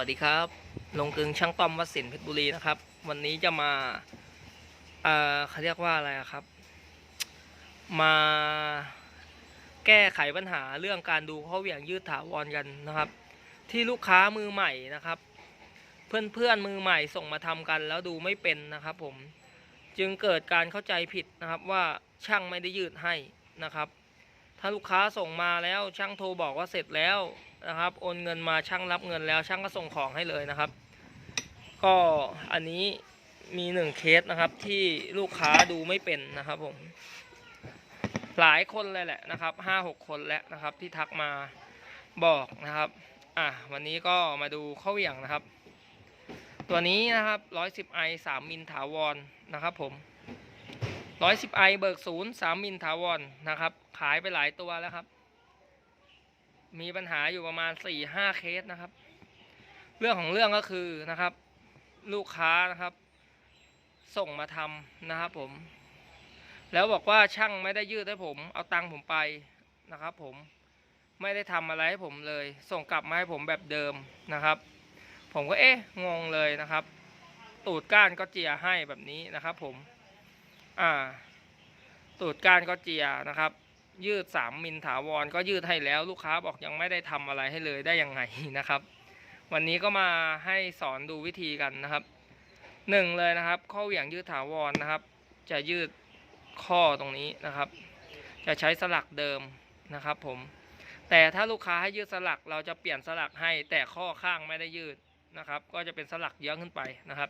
วัสดีครับ ลงกึงช่างต้อมวัดสินเพชรบุรีนะครับ วันนี้จะมาเอ่อเขาเรียกว่าอะไรครับ มาแก้ไขปัญหาเรื่องการดูข้อเหวี่ยงยืดถาวรกันนะครับ ที่ลูกค้ามือใหม่นะครับ เพื่อนๆมือใหม่ส่งมาทำกันแล้วดูไม่เป็นนะครับผมจึงเกิดการเข้าใจผิดนะครับว่าช่างไม่ได้ยืดให้นะครับ ถ้าลูกค้าส่งมาแล้วช่างโทรบอกว่าเสร็จแล้ว นะครับ โอนเงินมาช่างรับเงินแล้วช่างก็ส่งของให้เลยนะครับ ก็อันนี้มีหนึ่งเคสนะครับที่ลูกค้าดูไม่เป็นนะครับผมหลายคนเลยแหละนะครับห้าหกคนแล้วนะครับ ที่ทักมาบอกนะครับ อะวันนี้ก็มาดูข้อเหวี่ยงนะครับ ตัวนี้นะครับร้อยสิบไอสามมิลถาวรนะครับผมร้อยสิบไอเบิกศูนย์สามมิลถาวรนะครับ ขายไปหลายตัวแล้วครับ มีปัญหาอยู่ประมาณสี่ห้าเคสนะครับ เรื่องของเรื่องก็คือนะครับ ลูกค้านะครับ ส่งมาทำนะครับผม แล้วบอกว่าช่างไม่ได้ยืดให้ผม เอาตังค์ผมไปนะครับ ผมไม่ได้ทำอะไรให้ผมเลย ส่งกลับมาให้ผมแบบเดิมนะครับ ผมก็เอ๊ะงงเลยนะครับ ตูดก้านก็เจียให้แบบนี้นะครับ ผม อ่า ตูดก้านก็เจียนะครับ ยืดสามมิลถาวร ก็ยืดให้แล้วลูกค้าบอกยังไม่ได้ทำอะไรให้เลยได้ยังไงนะครับ วันนี้ก็มาให้สอนดูวิธีกันนะครับหนึ่งเลยนะครับ ข้อเหวี่ยงยืดถาวรนะครับ จะยืดข้อตรงนี้นะครับ จะใช้สลักเดิมนะครับผมแต่ถ้าลูกค้าให้ยืดสลักเราจะเปลี่ยนสลักให้แต่ข้อข้างไม่ได้ยืดนะครับ ก็จะเป็นสลักเยื้องขึ้นไปนะครับ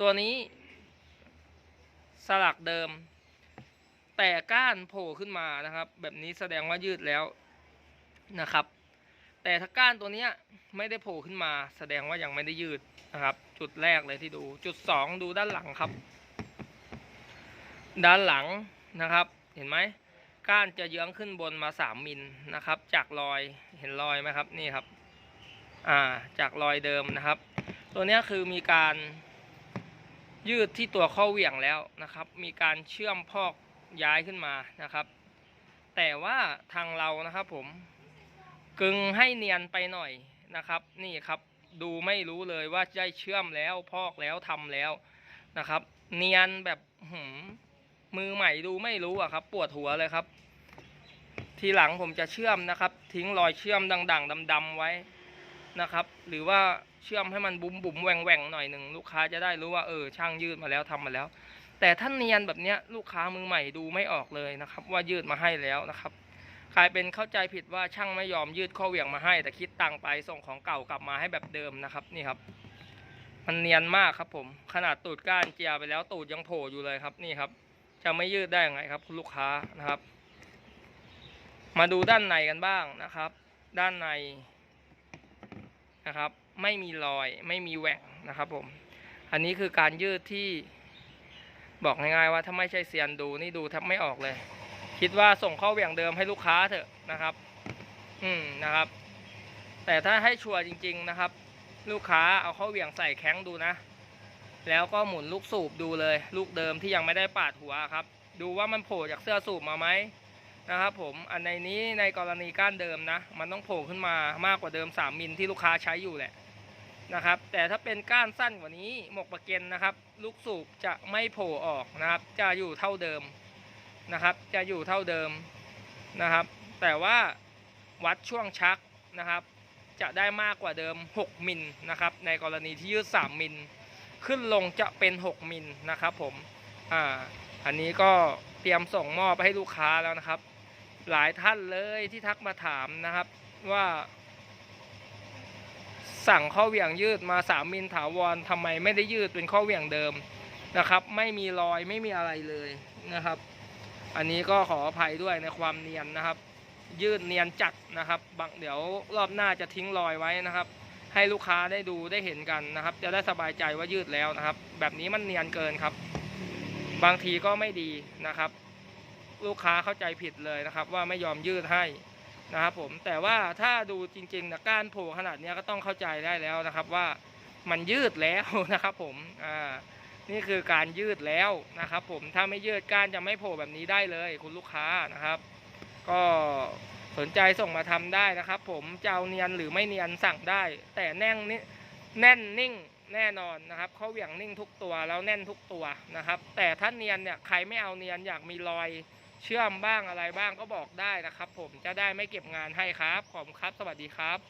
ตัวนี้สลักเดิม แต่ก้านโผล่ขึ้นมานะครับ แบบนี้แสดงว่ายืดแล้วนะครับ แต่ถ้าก้านตัวนี้ไม่ได้โผล่ขึ้นมา แสดงว่ายังไม่ได้ยืดนะครับ จุดแรกเลยที่ดู จุดสองดูด้านหลังครับ ด้านหลังนะครับ เห็นไหมก้านจะเยื้องขึ้นบนมาสามมิลนะครับ จากรอยเห็นรอยไหมครับนี่ครับอ่าจากรอยเดิมนะครับ ตัวนี้คือมีการยืดที่ตัวข้อเหวี่ยงแล้วนะครับ มีการเชื่อมพอก ย้ายขึ้นมานะครับ แต่ว่าทางเรานะครับผมกึงให้เนียนไปหน่อยนะครับ นี่ครับดูไม่รู้เลยว่าได้เชื่อมแล้วพอกแล้วทำแล้วนะครับ เนียนแบบหืมมือใหม่ดูไม่รู้อะครับ ปวดหัวเลยครับ ทีหลังผมจะเชื่อมนะครับ ทิ้งรอยเชื่อมดังๆดำๆไว้นะครับ หรือว่าเชื่อมให้มันบุ๋มบุ๋มๆแหว่งแหว่งๆหน่อยหนึ่งลูกค้าจะได้รู้ว่าเออช่างยืดมาแล้วทำมาแล้ว แต่ถ้านเนียนแบบเนี้ยลูกค้ามือใหม่ดูไม่ออกเลยนะครับ ว่ายืดมาให้แล้วนะครับกลายเป็นเข้าใจผิดว่าช่างไม่ยอมยืดข้อเหวี่ยงมาให้ แต่คิดตังไปส่งของเก่ากลับมาให้แบบเดิมนะครับนี่ครับ มันเนียนมากครับผมขนาดตูดก้านเจียไปแล้วตูดยังโผล่อยู่เลยครับนี่ครับ จะไม่ยืดได้ยังไงครับ คุณลูกค้านะครับ มาดูด้านในกันบ้างนะครับ ด้านในนะครับ ไม่มีรอยไม่มีแหว่งนะครับผม อันนี้คือการยืดที่ บอกง่ายๆว่าถ้าไม่ใช่เซียนดูนี่ดูแทบไม่ออกเลย คิดว่าส่งเข้าเวี่ยงเดิมให้ลูกค้าเถอะนะครับ อืมนะครับ แต่ถ้าให้ชัวร์จริง ๆนะครับ ลูกค้าเอาเข้าเวี่ยงใส่แข้งดูนะ แล้วก็หมุนลูกสูบดูเลย ลูกเดิมที่ยังไม่ได้ปาดหัวครับ ดูว่ามันโผล่จากเสื้อสูบมาไหมนะครับผมอันในนี้ในกรณีก้านเดิมนะ มันต้องโผล่ขึ้นมามากกว่าเดิม 3มิลที่ลูกค้าใช้อยู่แหละ นะครับ แต่ถ้าเป็นก้านสั้นกว่านี้หมกประเก็นนะครับ ลูกสูบจะไม่โผล่ออกนะครับ จะอยู่เท่าเดิมนะครับ จะอยู่เท่าเดิมนะครับ แต่ว่าวัดช่วงชักนะครับ จะได้มากกว่าเดิม 6 มิลนะครับ ในกรณีที่ยืด 3 มิล ขึ้นลงจะเป็น 6 มิลนะครับผมอ่าอันนี้ก็เตรียมส่งมอบไปให้ลูกค้าแล้วนะครับ หลายท่านเลยที่ทักมาถามนะครับว่า สั่งข้อเหวี่ยงยืดมา 3 มิลถาวรทำไมไม่ได้ยืดเป็นข้อเหวี่ยงเดิมนะครับ ไม่มีรอยไม่มีอะไรเลยนะครับ อันนี้ก็ขออภัยด้วยในความเนียนนะครับ ยืดเนียนจัดนะครับบางเดี๋ยวรอบหน้าจะทิ้งรอยไว้นะครับ ให้ลูกค้าได้ดูได้เห็นกันนะครับ จะได้สบายใจว่ายืดแล้วนะครับ แบบนี้มันเนียนเกินครับ บางทีก็ไม่ดีนะครับ ลูกค้าเข้าใจผิดเลยนะครับ ว่าไม่ยอมยืดให้ นะครับผมแต่ว่าถ้าดูจริงๆนะก้านโผล่ขนาดนี้ก็ต้องเข้าใจได้แล้วนะครับว่ามันยืดแล้วนะครับผมอ่านี่คือการยืดแล้วนะครับ ผมถ้าไม่ยืดก้านจะไม่โผล่แบบนี้ได้เลย คุณลูกค้านะครับ ก็สนใจส่งมาทำได้นะครับ ผมจะเอาเนียนหรือไม่เนียนสั่งได้ แต่แน่งนี้แน่นนิ่งแน่นอนนะครับเขาเหวี่ยงนิ่งทุกตัวแล้วแน่นทุกตัวนะครับ แต่ถ้าเนียนเนี่ยใครไม่เอาเนียนอยากมีรอย เชื่อมบ้างอะไรบ้างก็บอกได้นะครับ ผมจะได้ไม่เก็บงานให้ครับขอบคุณครับ สวัสดีครับ